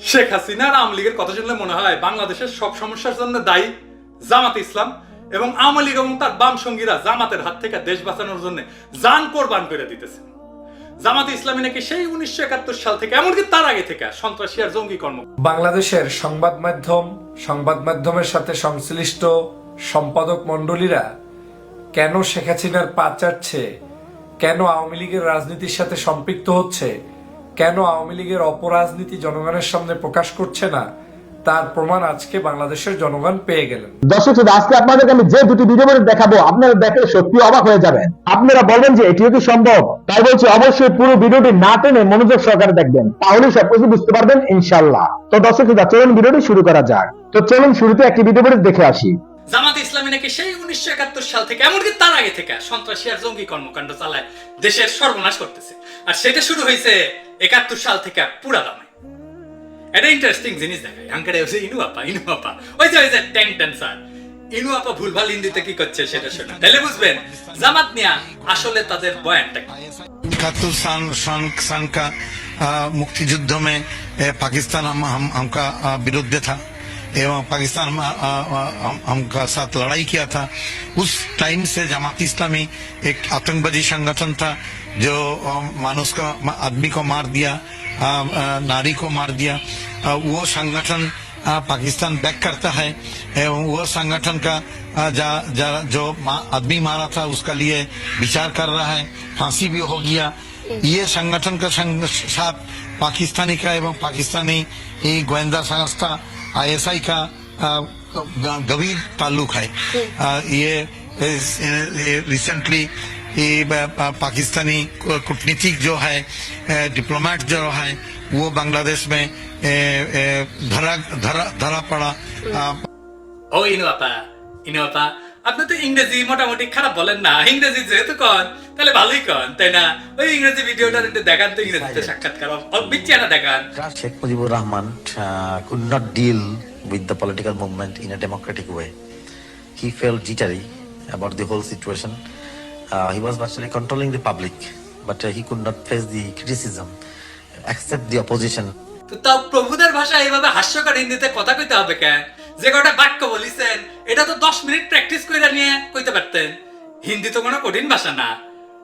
শেখ হাসিনা আর আওয়ামী লীগের কথা শুনলে মনে হয় বাংলাদেশের সব সমস্যার জন্য দায়ী জামাত ইসলাম এবং আওয়ামী লীগ এবং তার বাম সঙ্গীরা জামাতের হাত থেকে দেশ বাঁচানোর জন্য জান কোরবান করে দিতেছে। জামাত ইসলামী নাকি সেই উনিশশো একাত্তর সাল থেকে, এমনকি তার আগে থেকে সন্ত্রাসী আর জঙ্গি কর্ম। বাংলাদেশের সংবাদ মাধ্যম, সংবাদ মাধ্যমের সাথে সংশ্লিষ্ট সম্পাদক মণ্ডলীরা কেন শেখ হাসিনার পা চাটছে, কেন আওয়ামী লীগের রাজনীতির সাথে সম্পৃক্ত হচ্ছে কেন আওয়ামী লীগের অপরাজনীতি জনগণের সামনে প্রকাশ করছে না? তার প্রমাণ আজকে বাংলাদেশের জনগণ পেয়ে গেলেন। দর্শক শ্রোতা, আজকে আপনাদেরকে আমি যে দুটি ভিডিও করে দেখাবো আপনারা দেখলে সত্যি অবাক হয়ে যাবেন। আপনারা বলবেন যে এটিও কি সম্ভব? তাই বলছি অবশ্যই পুরো ভিডিওটি না টেনে মনোযোগ সহকারে দেখবেন। তাহলেই সবকিছু বুঝতে পারবেন ইনশাল্লাহ তো দর্শক শ্রোতা, চলুন ভিডিওটি শুরু করা যাক। তো চলুন শুরুতে একটি ভিডিও করে দেখে আসি। জামাত ইসলামী নাকি সেই উনিশশো একাত্তর সাল থেকে এমনকি তার আগে থেকে সন্ত্রাসী আর জঙ্গি কর্মকাণ্ড চালায় দেশের সর্বনাশ করতেছে। আর সেটা শুরু হয়েছে একাত্তর সাল থেকে পুরা দামে এটা ইন্টারেস্টিং জিনিস দেখায় আঙ্কারে হচ্ছে ইনু আপা ইনু আপা ওই যে ওই যে ট্যাঙ্ক ড্যান্সার ইনু আপা ভুলভাল হিন্দিতে কি করছে সেটা শুনে তাহলে বুঝবেন জামাত নিয়া আসলে তাদের বয়ানটা কি इकहत्तर सन सन सन का आ, मुक्ति युद्ध में ए, पाकिस्तान हम हम हमका आ, विरुद्ध था एवं पाकिस्तान हम, आ, आ, हम हमका साथ लड़ाई किया था उस टाइम से जमात इस्लामी एक आतंकवादी संगठन था जो मानुष को आदमी को मार दिया नारी को मार दिया वो संगठन पाकिस्तान बैक करता है एवं वो संगठन का जा, जा, जो आदमी मारा था उसका लिए विचार कर रहा है फांसी भी हो गया। ये संगठन का संग, साथ पाकिस्तानी का एवं पाकिस्तानी गोयंदा संस्था आईएसआई का गंभीर ताल्लुक है। ये रिसेंटली ये ब- प- पाकिस्तानी कू- कूटनीतिक जो है ए, डिप्लोमेट जो है वो बांग्लादेश में ए, ए, धरा धरा धरा पड़ा आ, ও ইনু আপা ইনু আপা আপনি তো ইংরেজি মোটামুটি খারাপ বলেন না ইংরেজি যেহেতু কন তাহলে ভালোই কন তাই না ওই ইংরেজি ভিডিওটা একটু দেখান তো ইংরেজিতে সাক্ষাৎকার বিচ্ছিয়ানা দেখান Sheikh Mujibur Rahman uh, could not deal with the political movement in a democratic way. He felt jittery about the whole situation. Uh, he was virtually controlling the public, but uh, he could not face the criticism, accept the opposition. তো তাও প্রভুদের ভাষা এইভাবে হাস্যকর হিন্দিতে কথা কইতে হবে কেন? যে কটা বাক্য বলিছেন এটা তো দশ মিনিট প্র্যাকটিস করে নিয়ে কইতে পারতেন। হিন্দি তো কোনো কঠিন ভাষা না।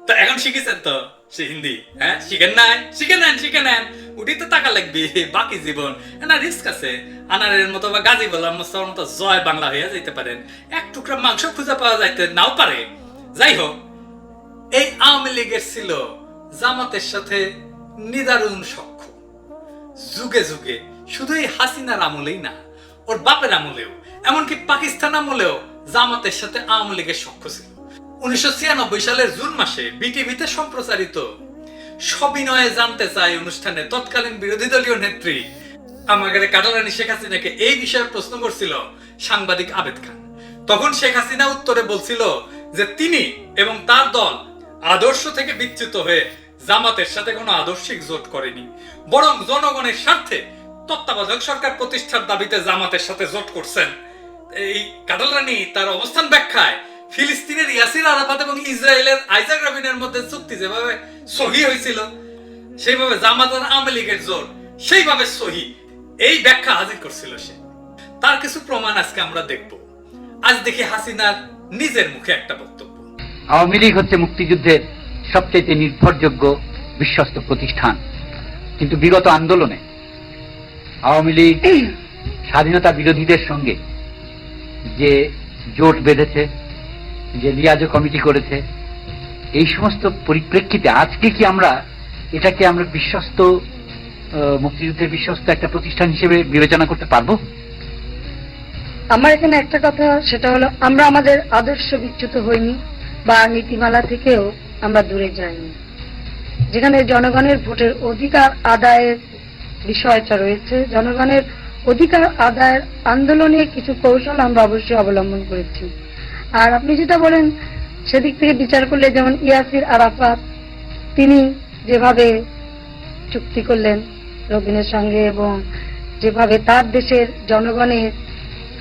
তো এখন শিখেছেন তো সে হিন্দি হ্যাঁ? শিখেন নাই? শিখে নেন শিখে নেন। উঠি তো টাকা লাগবে বাকি জীবন। না রিস্ক আছে। আনারের মতো বা গাজী বললাম মোস্তফার মতো জয় বাংলা হয়ে যেতে পারেন। এক টুকরা মাংস খুঁজে পাওয়া যাইতে নাও পারে। যাই হোক এই আওয়ামী লীগের ছিল জামাতের সাথে নিদারুণ সখ্য। যুগে যুগে শুধু এই হাসিনার আমলেই না, ওর বাপের আমলেও, এমনকি পাকিস্তান আমলেও জামাতের সাথে আওয়ামী লীগের সখ্য ছিল। উনিশশো ছিয়ানব্বই সালের জুন মাসে বিটিভিতে সম্প্রচারিত সবিনয়ে জানতে চাই অনুষ্ঠানে তৎকালীন বিরোধী দলীয় নেত্রী আমাদের কাটারানি শেখ হাসিনাকে এই বিষয়ে প্রশ্ন করছিল সাংবাদিক আবেদ খান। তখন শেখ হাসিনা উত্তরে বলছিল যে তিনি এবং তার দল আদর্শ থেকে বিচ্যুত হয়ে জামাতের সাথে কোনো আদর্শিক জোট করেনি। বরং জনগণের স্বার্থে তত্ত্বাবধায়ক সরকার প্রতিষ্ঠার দাবিতে জামাতের সাথে জোট করছেন। এই কাটাল তার অবস্থান ব্যাখ্যায় ফিলিস্তিনের ইয়াসির আরাফাত এবং ইসরায়েলের আইজাক রাবিনের মধ্যে চুক্তি যেভাবে সহি হয়েছিল, সেইভাবে জামাত আওয়ামী লীগের জোর সেইভাবে সহি। এই ব্যাখ্যা হাজির করছিল সে। তার কিছু প্রমাণ আজকে আমরা দেখব। আজ দেখি হাসিনার নিজের মুখে একটা বক্তব্য। আওয়ামী লীগ হচ্ছে মুক্তিযুদ্ধের সবচেয়ে নির্ভরযোগ্য বিশ্বস্ত প্রতিষ্ঠান। কিন্তু বিগত আন্দোলনে আওয়ামী লীগ স্বাধীনতা বিরোধীদের সঙ্গে যে জোট বেঁধেছে, যে লিয়াজো কমিটি করেছে, এই সমস্ত পরিপ্রেক্ষিতে আজকে কি আমরা এটাকে আমরা বিশ্বস্ত মুক্তিযুদ্ধের বিশ্বস্ত একটা প্রতিষ্ঠান হিসেবে বিবেচনা করতে পারব? আমার এখানে একটা কথা, সেটা হলো আমরা আমাদের আদর্শ বিচ্যুত হইনি। বা নীতিমালা থেকেও আমরা দূরে যাইনি। যেখানে জনগণের ভোটের অধিকার আদায়ের বিষয়টা রয়েছে, জনগণের অধিকার আদায়ের আন্দোলনে কিছু কৌশল আমরা অবশ্যই অবলম্বন করেছি। আর আপনি যেটা বলেন, সেদিক থেকে বিচার করলে যেমন ইয়াসির আরাফাত, তিনি যেভাবে চুক্তি করলেন রবিনের সঙ্গে এবং যেভাবে তার দেশের জনগণের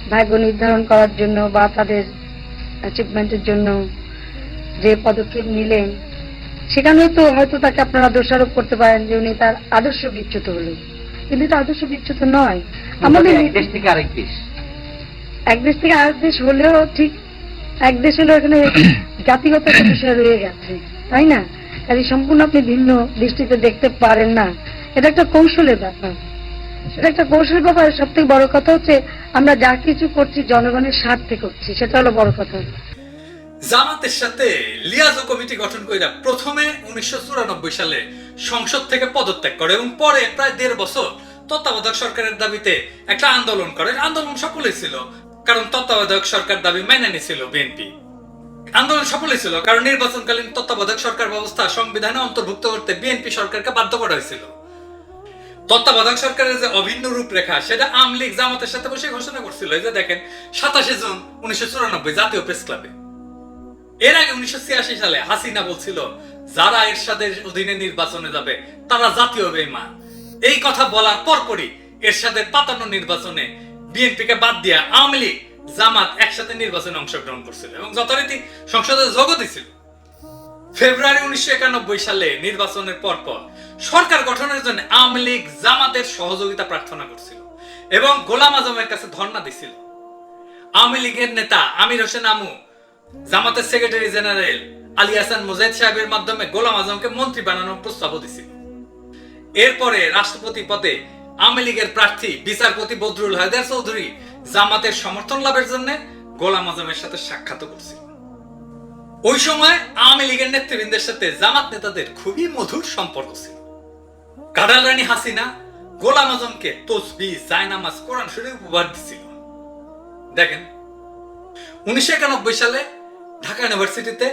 ভাগ্য নির্ধারণ করার জন্য বা তাদের অ্যাচিভমেন্টের জন্য যে পদক্ষেপ নিলেন সেখানেও তো হয়তো তাকে আপনারা দোষারোপ করতে পারেন যে উনি তার আদর্শ বিচ্যুত হলেন কিন্তু এটা আদর্শ বিচ্যুত নয়। আমাদের দেশ থেকে আরেক দেশ। এক দেশ থেকে আরেক দেশ হলেও ঠিক এক দেশ হলেও এখানে জাতিগত একটা বিষয় রয়ে গেছে তাই না? কাজে সম্পূর্ণ আপনি ভিন্ন দৃষ্টিতে দেখতে পারেন না। এটা একটা কৌশলের ব্যাপার। এটা একটা কৌশলের ব্যাপার। সব থেকে বড় কথা হচ্ছে আমরা যা কিছু করছি জনগণের স্বার্থে করছি সেটা হলো বড় কথা। জামাতের সাথে লিয়াজো কমিটি গঠন কইরা প্রথমে উনিশশো চুরানব্বই সালে সংসদ থেকে পদত্যাগ করে এবং পরে প্রায় দেড় বছর তত্ত্বাবধায়ক সরকারের দাবিতে একটা আন্দোলন করে। আন্দোলন সফলই ছিল, কারণ তত্ত্বাবধায়ক সরকার দাবি মেনে নিছিল বিএনপি আন্দোলন সফলই ছিল, কারণ নির্বাচনকালীন তত্ত্বাবধায়ক সরকার ব্যবস্থা সংবিধানে অন্তর্ভুক্ত করতে বিএনপি সরকারকে বাধ্য করা হয়েছিল। তত্ত্বাবধায়ক সরকারের যে অভিন্ন রূপরেখা, সেটা আওয়ামী লীগ জামাতের সাথে বসে ঘোষণা করছিল। এই যে দেখেন, সাতাশে জুন উনিশশো চুরানব্বই জাতীয় প্রেস ক্লাবে। এর আগে উনিশশো ছিয়াশি সালে হাসিনা বলছিল, যারা এরশাদের অধীনে নির্বাচনে যাবে, তারা জাতীয় বেইমান। এই কথা বলার পরপরই এরশাদের পাতান্ন নির্বাচনে বিএনপি কে বাদ দিয়া আওয়ামী লীগ, জামাত একসাথে নির্বাচনে অংশগ্রহণ করছিল এবং যথারীতি সংসদে যোগ দিছিল। ফেব্রুয়ারি উনিশশো একানব্বই সালে নির্বাচনের পর পর সরকার গঠনের জন্য আওয়ামী লীগ, জামাতের সহযোগিতা প্রার্থনা করছিল এবং গোলাম আজমের কাছে ধর্ণা দিছিল। আওয়ামী লীগের নেতা আমির হোসেন আমু জামাতের সেক্রেটারি জেনারেল আলী হাসান মুজাহিদ সাহেবের মাধ্যমে গোলাম আজমকে মন্ত্রী বানানোর প্রস্তাবও দিছিল এরপরে রাষ্ট্রপতি পদে আওয়ামী লীগের প্রার্থী, বিচারপতি বদরুল হায়দার চৌধুরী জামাতের সমর্থন লাভের জন্য গোলাম আজমের সাথে সাক্ষাৎ করছিল ওই সময় আওয়ামী লীগের নেতৃবৃন্দের সাথে জামাত নেতাদের খুবই মধুর সম্পর্ক ছিল। কাডাল রানী হাসিনা গোলাম আজমকে তসবি জায়নামাজ, কোরআন শরীফ উপহার দিছিল। দেখেন উনিশশো একানব্বই সালে ঢাকা ইউনিভার্সিটিতে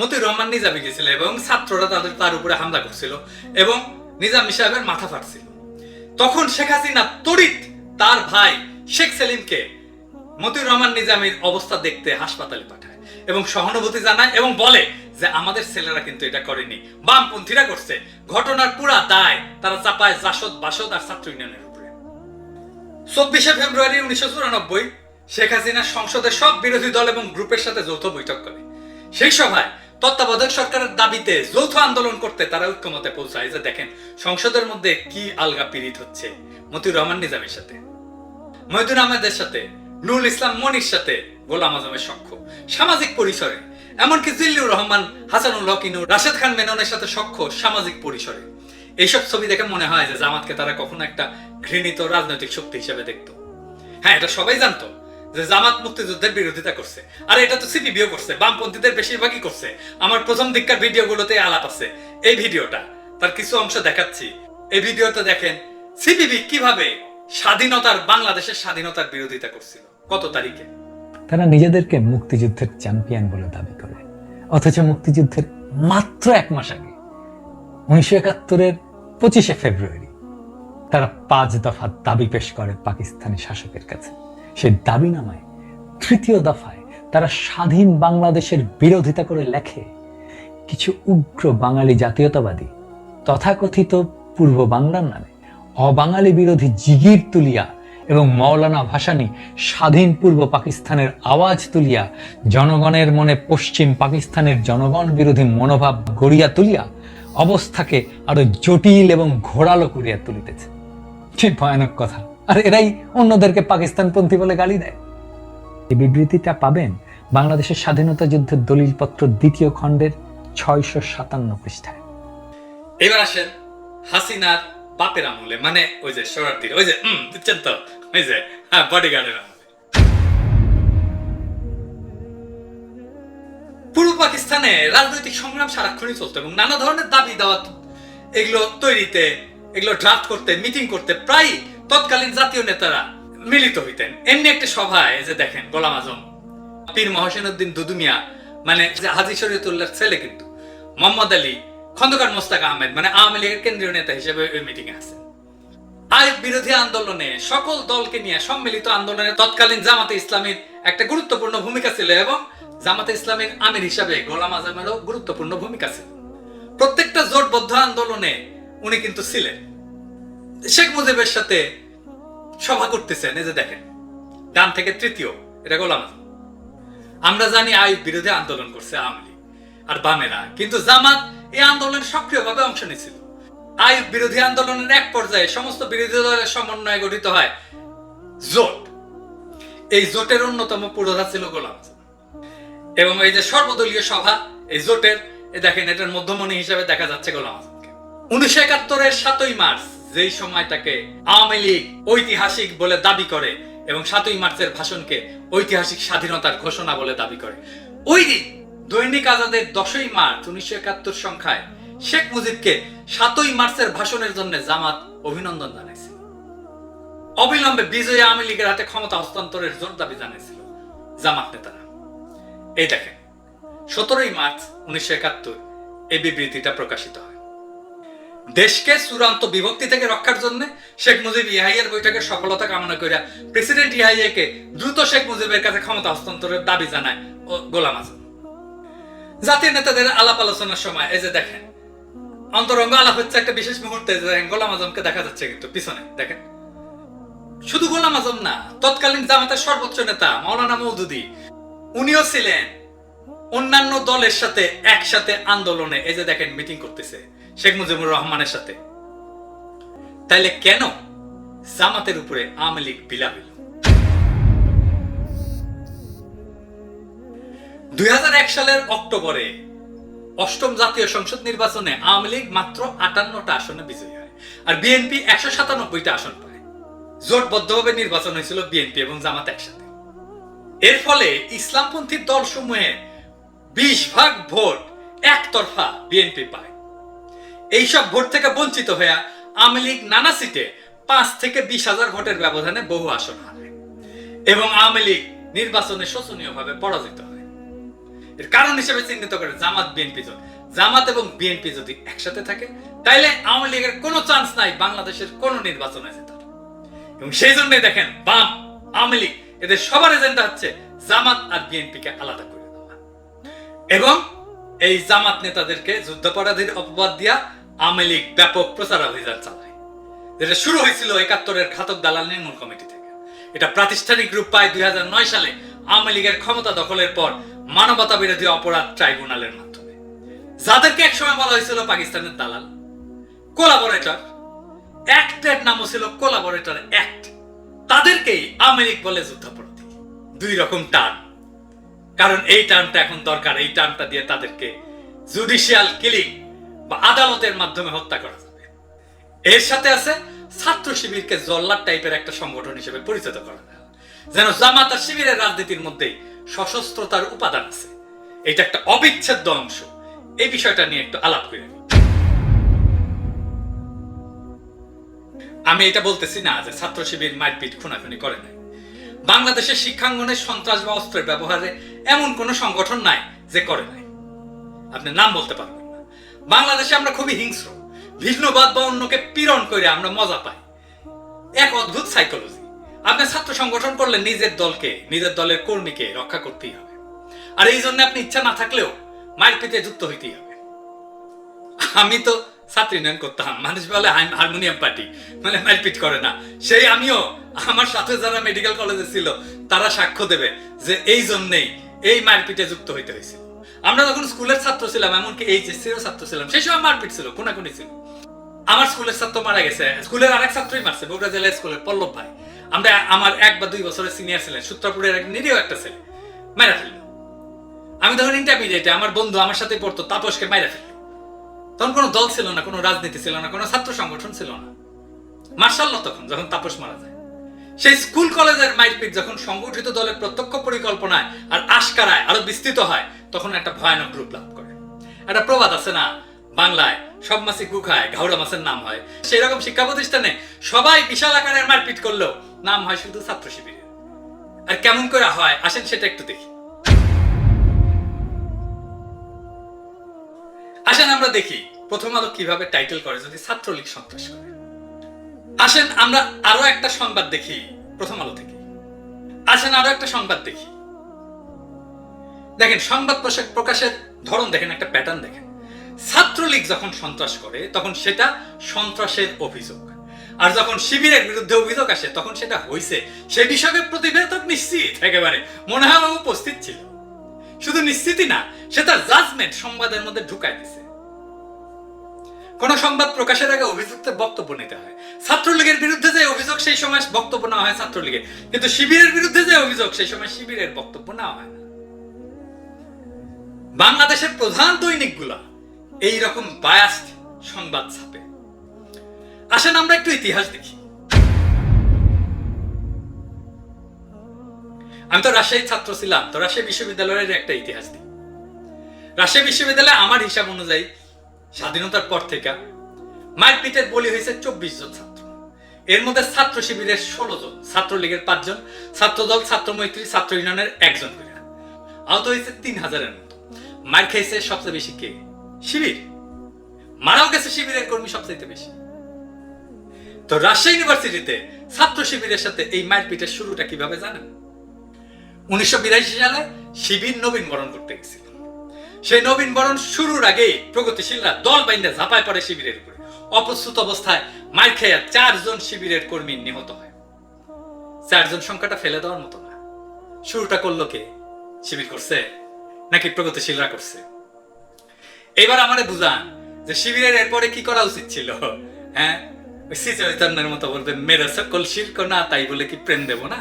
মতি রহমান নিজামী গেছিল এবং ছাত্ররা তাদের তার উপরে হামলা করছিল এবং নিজামী সাহেবের মাথা ফাটছিল। তখন শেখ হাসিনা তড়িৎ তার ভাই শেখ সেলিমকে মতিউর রহমান নিজামীর অবস্থা দেখতে হাসপাতালে পাঠায় এবং সহানুভূতি জানায় এবং বলে যে আমাদের ছেলেরা কিন্তু এটা করেনি, বামপন্থীরা করছে। ঘটনার পুরা দায় তারা চাপায় জাসদ, বাসদ আর ছাত্র ইউনিয়নের উপরে। চব্বিশে ফেব্রুয়ারি উনিশশো চুরানব্বই শেখ হাসিনা সংসদের সব বিরোধী দল এবং গ্রুপের সাথে যৌথ বৈঠক করে। সেই সভায় তত্ত্বাবধায়ক সরকারের দাবিতে যৌথ আন্দোলন করতে তারা ঐক্যমতে পৌঁছায়। যে দেখেন, সংসদের মধ্যে কি আলগা পীড়িত হচ্ছে মতিউর রহমান নিজামের সাথে, মহিদুর আহমেদের সাথে, নুরুল ইসলাম মনির সাথে গোলাম আজমের সখ্য। সামাজিক পরিসরে, এমনকি জিল্লুর রহমান, হাসানুল হকিনু রাশেদ খান মেননের সাথে সখ্য সামাজিক পরিসরে। এইসব ছবি দেখে মনে হয় যে জামাতকে তারা কখনো একটা ঘৃণিত রাজনৈতিক শক্তি হিসেবে দেখতো। হ্যাঁ এটা সবাই জানতো। যে জামাত মুক্তিযুদ্ধের বিরোধিতা করছে। আর, এটা তো সিপিবিও করছে, বামপন্থীদের বেশিরভাগই করছে। আমার প্রথম দিককার ভিডিওগুলোতে আলাপ আছে, এই ভিডিওটা। তার কিছু অংশ দেখাচ্ছি। এই ভিডিওতে দেখেন, সিপিবি কীভাবে স্বাধীনতার, বাংলাদেশের স্বাধীনতার বিরোধিতা করছিল, কত তারিখে? তারা নিজেদেরকে মুক্তিযুদ্ধের চ্যাম্পিয়ন বলে দাবি করে। অথচ মুক্তিযুদ্ধের মাত্র এক মাস আগে, উনিশশো একাত্তরের পঁচিশে ফেব্রুয়ারি, তারা পাঁচ দফা দাবি পেশ করে পাকিস্তানি শাসকের কাছে। সেই দাবিনামায় তৃতীয় দফায় তারা স্বাধীন বাংলাদেশের বিরোধিতা করে লেখে, কিছু উগ্র বাঙালি জাতীয়তাবাদী, তথাকথিত পূর্ব বাংলার নামে অবাঙালি বিরোধী জিগির তুলিয়া এবং মৌলানা ভাসানী স্বাধীন পূর্ব পাকিস্তানের আওয়াজ তুলিয়া, জনগণের মনে পশ্চিম পাকিস্তানের জনগণ বিরোধী মনোভাব গড়িয়া তুলিয়া অবস্থাকে আরও জটিল এবং ঘোরালো করিয়া তুলিতেছে। ঠিক ভয়ানক কথা। আর এরাই অন্যদেরকে পাকিস্তানপন্থী বলে গালি দেয়। এই বিবৃতিটা পাবেন বাংলাদেশের স্বাধীনতা যুদ্ধের দলিলপত্র দ্বিতীয় খণ্ডের ছয়শো সাতান্ন পৃষ্ঠায়। এবার আসেন হাসিনার বাপের আমলে মানে ওই যে শরার্দির ওই যে বুঝছেন তো? ওই যে হ্যাঁ বডিগার্ডের পূর্ব পাকিস্তানে রাজনৈতিক সংগ্রাম সারাক্ষণই চলতো এবং নানা ধরনের দাবি দাওয়া এগুলো তৈরিতে, এগুলো ড্রাফট করতে মিটিং করতে প্রায় তৎকালীন জাতীয় নেতারা মিলিত হইতেন। এমনি একটা সভায় যে দেখেন, গোলাম আজম, পীর মহসেন উদ্দিন দুদুমিয়া মানে হাজি শরীয়তুল্লাহর ছেলে কিন্তু, মোহাম্মদ আলী, খন্দকার মোস্তাক আহমেদ মানে আওয়ামী লীগের কেন্দ্রীয় নেতা হিসেবে ওই মিটিং এ আছেন। আইব বিরোধী আন্দোলনে সকল দলকে নিয়ে সম্মিলিত আন্দোলনে তৎকালীন জামাতে ইসলামীর একটা গুরুত্বপূর্ণ ভূমিকা ছিল এবং জামাতে ইসলামীর আমির হিসাবে গোলাম আজমেরও গুরুত্বপূর্ণ ভূমিকা ছিল। প্রত্যেকটা জোটবদ্ধ আন্দোলনে উনি কিন্তু ছিলেন। শেখ মুজিবের সাথে সভা করতেছেন, এই যে দেখেন, ডান থেকে তৃতীয়, এটা গোলাম আমরা জানি আইব বিরোধী আন্দোলন করছে আওয়ামী লীগ আর বামেরা, কিন্তু জামাত এই আন্দোলনে সক্রিয়ভাবে অংশ নিয়েছিল। আইন বিরোধী আন্দোলনের এক পর্যায়ে সমস্ত বিরোধী দলের সমন্বয়ে গঠিত হয় জোট। এই জোটের অন্যতম পুরোধা ছিল গোলাম এবং এই যে সর্বদলীয় সভা, এই জোটের দেখেন, এটার মধ্যমণি হিসাবে দেখা যাচ্ছে গোলাম উনিশশো একাত্তরের সাতই মার্চ যেই সময়টাকে আওয়ামী লীগ ঐতিহাসিক বলে দাবি করে এবং সাতই মার্চের ভাষণকে ঐতিহাসিক স্বাধীনতার ঘোষণা বলে দাবি করে। ওই দিন দৈনিক আজাদের দশই মার্চ উনিশশো একাত্তর সংখ্যায় শেখ মুজিবকে সাতই মার্চের ভাষণের জন্য জামাত অভিনন্দন জানাইছে। অবিলম্বে বিজয়ী আওয়ামী লীগের হাতে ক্ষমতা হস্তান্তরের জোর দাবি জানিয়েছিল জামাত নেতারা। এই দেখেন, সতেরোই মার্চ উনিশশো একাত্তর এই বিবৃতিটা প্রকাশিত হয়। দেশকে চূড়ান্ত বিভক্তি থেকে রক্ষার জন্য শেখ মুজিব ইহাইয়ের বৈঠকের সফলতা কামনা করিয়া প্রেসিডেন্ট ইহাইয়াকে দ্রুত শেখ মুজিবের কাছে ক্ষমতা হস্তান্তরের দাবি জানায় গোলাম আজম জাতীয় নেতাদের আলাপ আলোচনার সময়, এই যে দেখেন, অন্তরঙ্গ আলাপ হচ্ছে একটা বিশেষ মুহূর্তে দেখেন, গোলাম আজমকে দেখা যাচ্ছে কিন্তু পিছনে, দেখেন। শুধু গোলাম আজম না, তৎকালীন জামাতের সর্বোচ্চ নেতা মাওলানা মৌদুদি উনিও ছিলেন অন্যান্য দলের সাথে একসাথে আন্দোলনে, এই যে দেখেন, মিটিং করতেছে। শেখ মুজিবুর রহমানের সাথে। তাইলে কেন জামাতের উপরে আওয়ামী লীগ বিলা হইল? দুই সালের অক্টোবরে অষ্টম জাতীয় সংসদ নির্বাচনে আওয়ামী লীগ মাত্র আটান্নটা আসনে বিজয়ী হয় আর বিএনপি একশো সাতানব্বইটা আসন পায়। জোটবদ্ধভাবে নির্বাচন হয়েছিল বিএনপি এবং জামাত একসাথে। এর ফলে ইসলামপন্থী দলসমূহে বিশ ভাগ ভোট একতরফা বিএনপি পায়। এইসব ভোট থেকে বঞ্চিত হয়ে আওয়ামী লীগ নানা সিটে পাঁচ থেকে বিশ হাজার ভোটের ব্যবধানে বহু আসন হারে এবং আওয়ামী লীগ নির্বাচনে শোচনীয়ভাবে পরাজিত হয়। এর কারণ হিসেবে চিহ্নিত করে জামাত, বিএনপি জোট জামাত এবং বিএনপি যদি একসাথে থাকে, তাইলে আওয়ামী লীগের কোনো চান্স নাই বাংলাদেশের কোনো নির্বাচনে জেতার। এবং সেই জন্যই দেখেন বাম আওয়ামী লীগ এদের সবার এজেন্ডা হচ্ছে জামাত আর বিএনপি কে আলাদা করে দেওয়া। এবং এই জামাত নেতাদেরকে যুদ্ধাপরাধীর অপবাদ দিয়া আওয়ামী লীগ ব্যাপক প্রচার অভিযান চালায়। যেটা শুরু হয়েছিল একাত্তরের ঘাতক দালাল নির্মূল কমিটি থেকে। এটা প্রাতিষ্ঠানিক রূপ পায় দুই হাজার নয় সালে আওয়ামী লীগের ক্ষমতা দখলের পর মানবতা বিরোধী অপরাধ ট্রাইব্যুনালের মাধ্যমে। যাদেরকে একসময় বলা হয়েছিল পাকিস্তানের দালাল, কোলাবোরেটর অ্যাক্টের নামও ছিল কোলাবোরেটর অ্যাক্ট। তাদেরকেই আওয়ামী লীগ বলে যুদ্ধাপরাধী। দুই রকম টার্ম। কারণ এই টার্মটা এখন দরকার, এই টার্মটা দিয়ে তাদেরকে জুডিশিয়াল কিলিং বা আদালতের মাধ্যমে হত্যা করা যাবে। এর সাথে আছে ছাত্র শিবিরকে জল্লাদ টাইপের একটা সংগঠন হিসেবে পরিচিত করা। যেন জামাত আর শিবিরের রাজনীতির মধ্যেই সশস্ত্রতার উপাদান আছে। এটা একটা অবিচ্ছেদ্য অংশ। এই বিষয়টা নিয়ে একটু আলাপ করে আমি এটা বলতেছি না যে ছাত্র শিবির মারপিট খুনাখুনি করে নাই। বাংলাদেশের শিক্ষাঙ্গনে সন্ত্রাস বা অস্ত্রের ব্যবহারে এমন কোন সংগঠন নাই যে করে নাই। আপনি নাম বলতে পারবেন। বাংলাদেশে আমরা খুবই হিংস্র ভিন্নবাদ বা অন্যকে পীড়ন করে আমরা মজা পাই। এক অদ্ভুত সাইকোলজি আপনি ছাত্র সংগঠন করলে নিজের দলকে, নিজের দলের কর্মীকে রক্ষা করতেই হবে। আর এই জন্য আপনি ইচ্ছা না থাকলেও মারপিটে যুক্ত হইতেই হবে। আমি তো ছাত্রী নয়ন করতাম, মানুষ বলে হারমোনিয়াম পার্টি। মানে মারপিট করে না। সেই আমিও, আমার সাথে যারা মেডিকেল কলেজে ছিল, তারা সাক্ষ্য দেবে যে এই জন্যেই এই মারপিটে যুক্ত হইতে হয়েছিল আমরা যখন স্কুলের ছাত্র ছিলাম, এমনকি এইচএসসিরও ছাত্র ছিলাম। সেই সময় মারপিট ছিল কোনাকুনি ছিল। আমার স্কুলের ছাত্র মারা গেছে, স্কুলের আরেক ছাত্রই মারছে, বগুড়া জেলা স্কুলের পল্লব ভাই। আমরা আমার এক বা দুই বছরের সিনিয়র ছিলেন, সূত্রপুরের এক নিরীহ একটা ছেলে মারা ফেলল। আমি তখন ইন্টারমিডিয়েটে আমার বন্ধু আমার সাথে পড়তো, তাপসকে মারা ফেলল। তখন কোনো দল ছিল না, কোনো রাজনীতি ছিল না, কোনো ছাত্র সংগঠন ছিল না। মার্শাল্লাহ তখন, যখন তাপস মারা যায়। সেই স্কুল কলেজের মাইরপিট যখন সংগঠিত দলের প্রত্যক্ষ পরিকল্পনায় আর আশকারায় আরও বিস্তৃত হয়, তখন একটা ভয়ানক রূপ লাভ করে। একটা প্রবাদ আছে না? বাংলায় সব মাসি গু খায়, ঘাউড়া মাছের নাম হয়। সেই রকম শিক্ষা প্রতিষ্ঠানে সবাই বিশাল আকারের মারপিট করলেও নাম হয় শুধু ছাত্র শিবিরের। আর কেমন করে হয়, আসেন সেটা একটু দেখি। আসেন আমরা দেখি প্রথম আলো কীভাবে টাইটেল করে যদি ছাত্রলীগ সন্ত্রাস করে। আসেন, আমরা আরও একটা সংবাদ দেখি, প্রথম আলো থেকে। আসেন, আরও একটা সংবাদ দেখি। দেখেন, সংবাদ প্রকাশের ধরন দেখেন, একটা প্যাটার্ন দেখেন। ছাত্রলীগ যখন সন্ত্রাস করে, তখন সেটা সন্ত্রাসের অভিযোগ। আর যখন শিবিরের বিরুদ্ধে অভিযোগ আসে, তখন সেটা হয়েছে সে বিষয়ে প্রতিবেদক নিশ্চিত, একেবারে। মনে হয় উপস্থিত ছিল। শুধু নিশ্চিতই না, সে তার জাজমেন্ট সংবাদের মধ্যে ঢুকাই দিছে। কোন সংবাদ প্রকাশের আগে অভিযুক্তের বক্তব্য নিতে হয়। ছাত্রলীগের বিরুদ্ধে যে অভিযোগ, সেই সময় বক্তব্য নেওয়া হয় ছাত্রলীগের কিন্তু শিবিরের বিরুদ্ধে যে অভিযোগ, সেই সময় শিবিরের বক্তব্য নেওয়া হয় না। বাংলাদেশের প্রধান দৈনিকগুলা এই রকম বায়াস্ট সংবাদ ছাপে। আসেন আমরা একটু ইতিহাস দেখি। আমি তো রাজশাহী ছাত্র ছিলাম, তো রাজশাহী বিশ্ববিদ্যালয়ের একটা ইতিহাস দিই। রাজশাহী বিশ্ববিদ্যালয়ে আমার হিসাব অনুযায়ী স্বাধীনতার পর থেকে মারপিটের বলি হয়েছে চব্বিশ জন ছাত্র। এর মধ্যে ছাত্র শিবিরের ষোলো জন, ছাত্রলীগের পাঁচজন ছাত্রদল, ছাত্র মৈত্রী, ছাত্র ইউনিয়নের একজন করে। আহত হয়েছে তিন হাজারের মতো। মার খেয়েছে সবচেয়ে বেশি কে? শিবির। মারাও গেছে শিবিরের কর্মী সবচেয়ে বেশি। তো রাজশাহী ইউনিভার্সিটিতে ছাত্র শিবিরের সাথে এই মারপিটের শুরুটা কীভাবে জানেন? উনিশশো বিরাশি সালে শিবির নবীন বরণ করতে গেছিল। সেই নবীন বরণ শুরুর আগে প্রগতিশীলরা দল বাইন্দে ঝাঁপায় পড়ে শিবিরের উপরে। অপ্রস্তুত অবস্থায় মার খেয়ে চারজন শিবিরের কর্মী নিহত হয়। চারজন সংখ্যাটা ফেলে দেওয়ার মতো না। শুরুটা করল কে? শিবির করছে নাকি প্রগতিশীলরা করছে? এবার আমারে বুঝান যে শিবিরের এরপরে কি করা উচিত ছিল? হ্যাঁ? শ্রী মতো বলবে, মেরে সকল শির্ক না, তাই বলে কি প্রেম দেব না?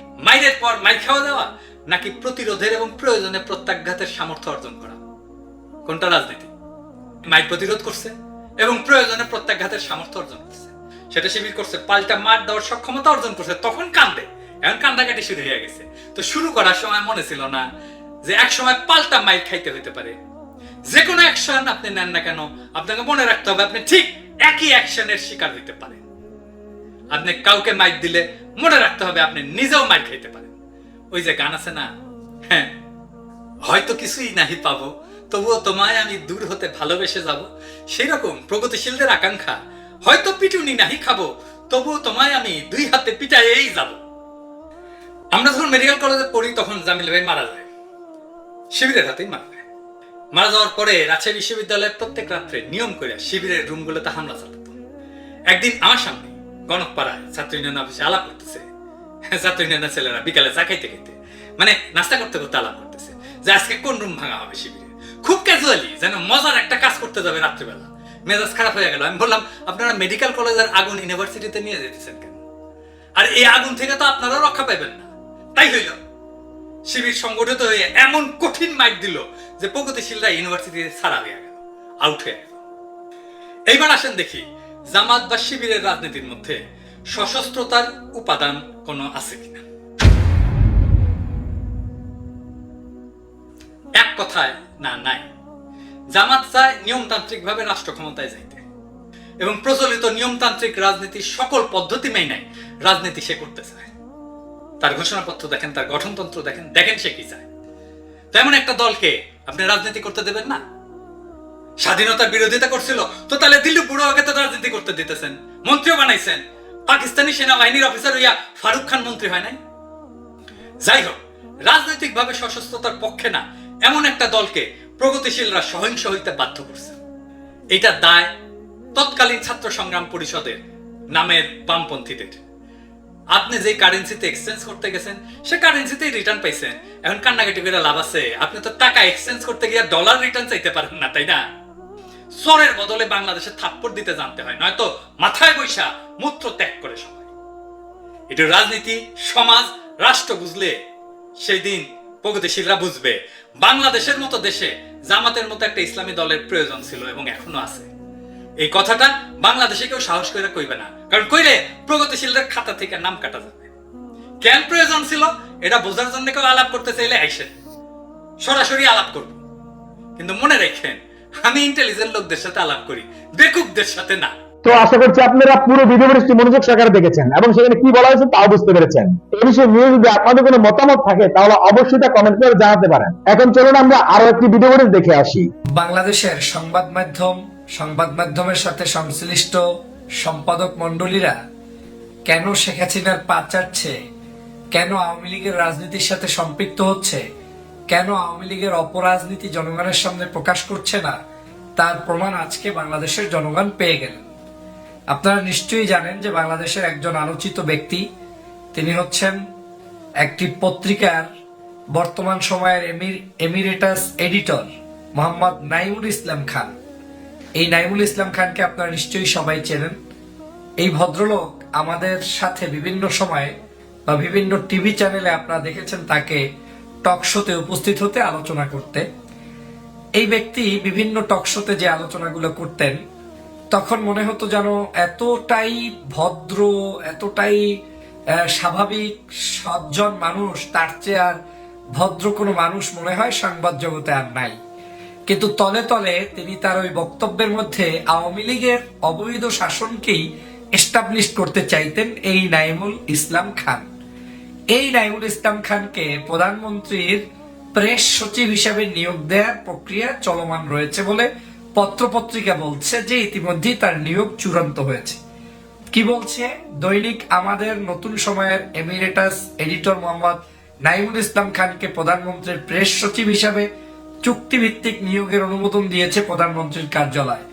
মাইরের পর মাইর খাওয়া দেওয়া নাকি প্রতিরোধের এবং প্রয়োজনে প্রত্যাঘাতের সামর্থ্য অর্জন করা? কোনটা রাজনীতি? মাইর প্রতিরোধ করছে এবং প্রয়োজনে প্রত্যাঘাতের সামর্থ্য অর্জন করছে। সেটা শিবির করছে, পাল্টা মার দেওয়ার সক্ষমতা অর্জন করছে, তখন কান্দে এখন কান্দাকাটি শুরু হয়ে গেছে। তো শুরু করার সময় মনে ছিল না যে এক সময় পাল্টা মাইর খাইতে হইতে পারে। যে কোনো অ্যাকশন আপনি নেন না কেন, আপনাকে মনে রাখতে হবে আপনি ঠিক একই অ্যাকশনের শিকার হইতে পারেন। আপনি কাউকে মাইক দিলে মনে রাখতে হবে আপনি নিজেও মাইক খাইতে পারেন। ওই যে গান আছে না? হ্যাঁ। হয়তো কিছুই নাহি পাবো। তবুও তোমায় আমি দূর হতে ভালোবেসে যাব। সেই রকম প্রগতিশীলদের আকাঙ্ক্ষা। হয়তো পিটুনি নাহি খাব, তবুও তোমায় আমি দুই হাতে পিটাইয়েই যাব। আমরা যখন মেডিকেল কলেজে পড়ি, তখন জামিল ভাই মারা যায়। শিবিরের হাতেই মারা যায়। মারা যাওয়ার পরে রাজশাহী বিশ্ববিদ্যালয়ের প্রত্যেক রাত্রে নিয়ম করে শিবিরের রুমগুলোতে হামলা চালাতো। একদিন আমার সামনে গণকপাড়ায় ছাত্র ইউনিয়ন অফিসে আলাপ করতেছে। ছাত্র ইউনিয়নের ছেলেরা বিকালে চা খাইতে খাইতে মানে নাস্তা করতে করতে আলাপ করতেছে যে আজকে কোন রুম ভাঙা হবে শিবিরে? খুব ক্যাজুয়ালি যেন মজার একটা কাজ করতে যাবে রাত্রিবেলা। মেজাজ খারাপ হয়ে গেল। আমি বললাম, আপনারা মেডিকেল কলেজের আগুন ইউনিভার্সিটিতে নিয়ে যেতেছেন কেন? আর এই আগুন থেকে তো আপনারা রক্ষা পাইবেন না। তাই হইল, শিবির সংগঠিত হয়ে এমন কঠিন মাইক দিল যে প্রগতিশীলরা ইউনিভার্সিটিতে ছাড়া হয়ে গেল আউট হয়ে গেল। এইবার আসেন দেখি, জামাত বা শিবিরের রাজনীতির মধ্যে সশস্ত্রতার উপাদান কোনো আছে কিনা। এক কথায় না, নাই। জামাত চায় নিয়মতান্ত্রিক ভাবে রাষ্ট্র ক্ষমতায় যাইতে। এবং প্রচলিত নিয়মতান্ত্রিক রাজনীতির সকল পদ্ধতি মেনে রাজনীতি সে করতে চায়। তার ঘোষণাপত্র দেখেন, তার গঠনতন্ত্র দেখেন দেখেন সে কি চায়। তেমন একটা দলকে আপনি রাজনীতি করতে দেবেন না? স্বাধীনতার বিরোধিতা করছিল, তো তাহলে দিল্লি বুড়ো আগে তো রাজনীতি করতে দিতেছেন। মন্ত্রীও বানাইছেন। পাকিস্তানি সেনাবাহিনীর অফিসার হইয়া ফারুক খান মন্ত্রী হয় নাই? যাই হোক, রাজনৈতিকভাবে সশস্ত্রতার পক্ষে না এমন একটা দলকে প্রগতিশীলরা সহিংস হইতে বাধ্য করছে। এটা দায় তৎকালীন ছাত্র সংগ্রাম পরিষদের নামের বামপন্থীদের। আপনি যে কারেন্সিতে এক্সচেঞ্জ করতে গেছেন, সে কারেন্সিতেই রিটার্ন পাইছেন। এখন কান্নাকাটি করে লাভ আছে। আপনি তো টাকা এক্সচেঞ্জ করতে গিয়ে ডলার রিটার্ন চাইতে পারেন না, তাই না? সরের বদলে বাংলাদেশে থাপ্পড় দিতে জানতে হয়, নয়তো মাথায় বৈশা মূত্র ত্যাগ করে সবাই। এটা রাজনীতি, সমাজ, রাষ্ট্র বুঝলে সেই দিন প্রগতিশীলরা বুঝবে। বাংলাদেশের মতো দেশে জামাতের মতো একটা ইসলামী দলের প্রয়োজন ছিল এবং এখনও আছে। এই কথাটা বাংলাদেশে কেউ সাহস করে কইবে না। কারণ কইলে প্রগতিশীলদের খাতা থেকে নাম কাটা যাবে। কেন প্রয়োজন ছিল? এটা বোঝার জন্য কেউ আলাপ করতে চাইলে আইসেন। সরাসরি আলাপ করব। কিন্তু মনে রেখেন, আমি ইন্টেলিজেন্ট লোকদের সাথে আলাপ করি, বেকুবদের সাথে না। তো আশা করছি আপনারা পুরো ভিডিওটি মনোযোগ সহকারে দেখেছেন। এবং সেখানে কি বলা হয়েছে তাও বুঝতে পেরেছেন। এই বিষয়ে নিয়ে যদি আপনাদের কোনো মতামত থাকে, তাহলে অবশ্যই তা কমেন্ট করে জানাতে পারেন। এখন চলুন আমরা আরও একটি ভিডিও দেখে আসি। বাংলাদেশের সংবাদ মাধ্যম, সংবাদ মাধ্যমের সাথে সংশ্লিষ্ট সম্পাদক মন্ডলীরা কেন শেখ হাসিনার পা চাটছে? কেন আওয়ামী লীগের রাজনীতির সাথে সম্পৃক্ত হচ্ছে? কেন আওয়ামী লীগের অপরাজনীতি জনগণের সামনে প্রকাশ করছে না? তার প্রমাণ আজকে বাংলাদেশের জনগণ পেয়ে গেলেন। আপনারা নিশ্চয়ই জানেন যে বাংলাদেশের একজন আলোচিত ব্যক্তি, তিনি হচ্ছেন একটি পত্রিকার বর্তমান সময়ের এমির, এমিরেটাস এডিটর মোহাম্মদ নাইমুল ইসলাম খান। এই নাইমুল ইসলাম খানকে আপনারা নিশ্চয়ই সবাই চেনেন। এই ভদ্রলোক আমাদের সাথে বিভিন্ন সময়ে বা বিভিন্ন টিভি চ্যানেলে আপনারা দেখেছেন তাকে টক শোতে উপস্থিত হতে আলোচনা করতে। এই ব্যক্তি বিভিন্ন টক শোতে যে আলোচনাগুলো করতেন তখন মনে হতো যেন এতটাই ভদ্র, এতটাই স্বাভাবিক সজ্জন মানুষ, তার চেয়ে আর ভদ্র কোনো মানুষ মনে হয় সংবাদ জগতে আর নাই। কিন্তু তলে তলে তিনি তার ওই বক্তব্যের মধ্যে আওয়ামী লীগের অবৈধ শাসনকেই এস্টাবলিশ করতে চাইতেন এই নাইমুল ইসলাম খান। এই নাইমুল ইসলাম খানকে প্রধানমন্ত্রীর প্রেস সচিব হিসাবে নিয়োগ দেওয়ার প্রক্রিয়া চলমান রয়েছে বলে পত্রপত্রিকা বলছে যে ইতিমধ্যেই তার নিয়োগ চূড়ান্ত হয়েছে। কি বলছে? দৈনিক আমাদের নতুন সময়ের এমিরেটাস এডিটর মোহাম্মদ নাইমুল ইসলাম খানকে প্রধানমন্ত্রীর প্রেস সচিব হিসাবে চুক্তিভিত্তিক নিয়োগের অনুমোদন দিয়েছে প্রধানমন্ত্রীর কার্যালয়।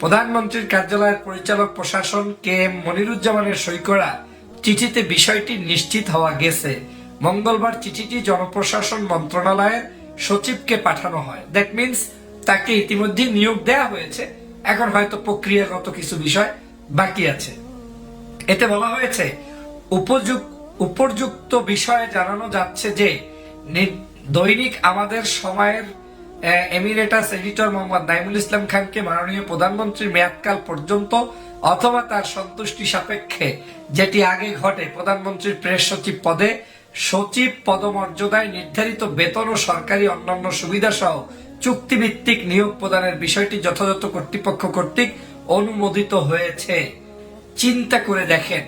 প্রধানমন্ত্রীর কার্যালয়ের পরিচালক প্রশাসন কে এম মনিরুজ্জামানের সই করা চিঠিতে বিষয়টি নিশ্চিত হওয়া গেছে। মঙ্গলবার চিঠিটি জনপ্রশাসন মন্ত্রণালয়ের সচিবকে পাঠানো হয়। দ্যাট মিন্স তাকে ইতিমধ্যে নিয়োগ দেওয়া হয়েছে। এখন হয়তো প্রক্রিয়াগত কিছু বিষয় বাকি আছে। এতে বলা হয়েছে উপযুক্ত বিষয়ে জানানো যাচ্ছে যে দৈনিক আমাদের সময়ের এমিরেটাস এডিটর মোহাম্মদ নাইমুল ইসলাম খানকে মাননীয় প্রধানমন্ত্রীর মেয়াদকাল পর্যন্ত অথবা তার সন্তুষ্টি সাপেক্ষে, যেটি আগে ঘটে, প্রধানমন্ত্রীর প্রেস সচিব পদে, সচিব পদমর্যাদায় নির্ধারিত বেতন ও সরকারি অন্যান্য সুবিধা সহ চুক্তিভিত্তিক নিয়োগ প্রদানের বিষয়টি যথাযথ কর্তৃপক্ষ কর্তৃক অনুমোদিত হয়েছে। চিন্তা করে দেখেন,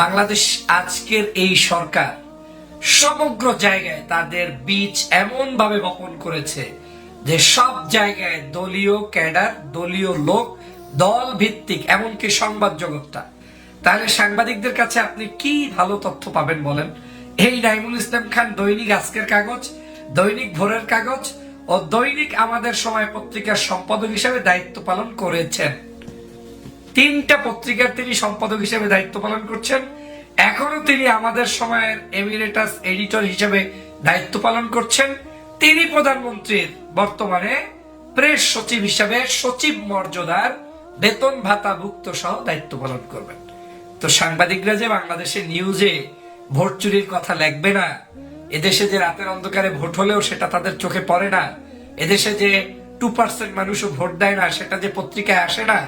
বাংলাদেশ আজকের এই সরকার সমগ্র জায়গায় তাদের বীজ এমন ভাবে বপন করেছে যে সব জায়গায় দলীয় ক্যাডার, দলীয় লোক দল ভিত্তিক এমনকি সংবাদ জগৎটা। তাহলে সাংবাদিকদের কাছে আপনি কি ভালো তথ্য পাবেন বলেন? এই নাইমুল ইসলাম খান দৈনিক আজকের কাগজ, দৈনিক ভোরের কাগজ ও দৈনিক আমাদের সময় পত্রিকার সম্পাদক হিসেবে দায়িত্ব পালন করেছেন। তিনটা পত্রিকার তিনি সম্পাদক হিসেবে দায়িত্ব পালন করছেন। এখনও তিনি আমাদের সময়ের এমিরেটাস এডিটর হিসেবে দায়িত্ব পালন করছেন। তিনি প্রধানমন্ত্রীর বর্তমানে প্রেস সচিব হিসাবে সচিব মর্যাদার বেতন ভাতা ভুক্ত সহ দায়িত্ব পালন করবেন। তো সাংবাদিকরা যে বাংলাদেশের নিউজে ভোট চুরির কথা লিখবে না এদেশে যে রাতের অন্ধকারে ভোট হলেও সেটা তাদের চোখে পড়ে না, এদেশে যে টু পার্সেন্ট মানুষও ভোট দেয় না, সেটা যে পত্রিকায় আসে না,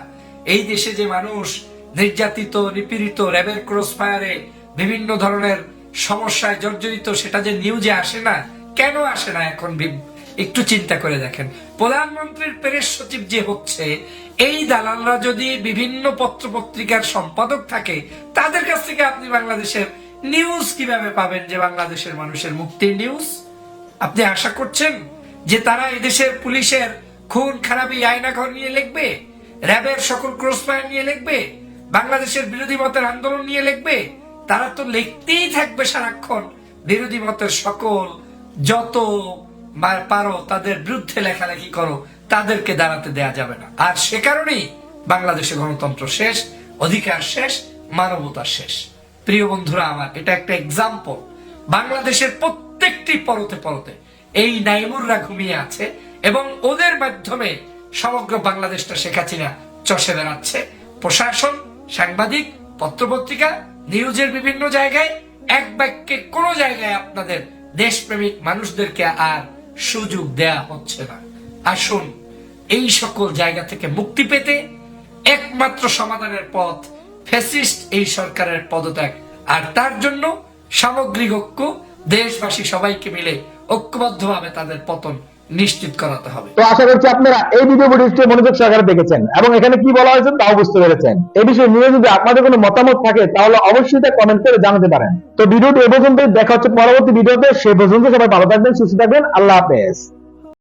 এই দেশে যে মানুষ নির্যাতিত, নিপীড়িত, র্যাবের ক্রস ফায়ারে বিভিন্ন ধরনের সমস্যায় জর্জরিত, সেটা যে নিউজে আসে না, কেন আসে না এখন একটু চিন্তা করে দেখেন। প্রধানমন্ত্রীর প্রেস সচিব যে হচ্ছে, এই দালালরা যদি বিভিন্ন পত্র পত্রিকার সম্পাদক থাকে, তাদের কাছ থেকে আপনি বাংলাদেশের নিউজ কীভাবে পাবেন যে বাংলাদেশের মানুষের মুক্তির নিউজ আপনি আশা করছেন যে তারা এদেশের পুলিশের খুন, খারাপি আয়নাঘর নিয়ে লিখবে? র্যাবের সকল ক্রসফায়ার নিয়ে লিখবে? বাংলাদেশের বিরোধী মতের আন্দোলন নিয়ে লিখবে? তারা তো লিখতেই থাকবে সারাক্ষণ। বিরোধী মতের সকল যত পারো, তাদের বিরুদ্ধে লেখালেখি করো। তাদেরকে দাঁড়াতে দেয়া যাবে না। আর সে কারণেই বাংলাদেশে গণতন্ত্র শেষ, অধিকার শেষ, মানবতা শেষ। প্রিয় বন্ধুরা আমার, এটা একটা এক্সাম্পল বাংলাদেশের প্রত্যেকটি পরতে পরতে এই নাইমুররা ঘুমিয়ে আছে এবং ওদের মাধ্যমে সমগ্র বাংলাদেশটা শেখ হাসিনা চষে বেড়াচ্ছে। প্রশাসন, সাংবাদিক, পত্রপত্রিকা, নিউজের বিভিন্ন জায়গায় এক বাক্যে কোনো জায়গায় আপনাদের দেশপ্রেমিক মানুষদেরকে আর সুযোগ দেয়া হচ্ছে না। আসুন, এই সকল জায়গা থেকে মুক্তি পেতে একমাত্র সমাধানের পথ ফ্যাসিস্ট এই সরকারের পদত্যাগ। আর তার জন্য সামগ্রিক ঐক্য দেশবাসী সবাইকে মিলে ঐক্যবদ্ধভাবে তাদের পতন নিশ্চিত করাতে হবে। তো আশা করছি আপনারা এই ভিডিও মনোযোগ সহকারে দেখেছেন এবং এখানে কি বলা হয়েছে তাও বুঝতে পেরেছেন। এই বিষয়ে নিয়ে যদি আপনাদের কোনো মতামত থাকে, তাহলে অবশ্যই তা কমেন্ট করে জানাতে পারেন। তো ভিডিওটি এ পর্যন্ত দেখা হচ্ছে পরবর্তী ভিডিওতে সে পর্যন্ত সবাই ভালো থাকবেন, সুস্থ থাকবেন, আল্লাহ হাফেজ।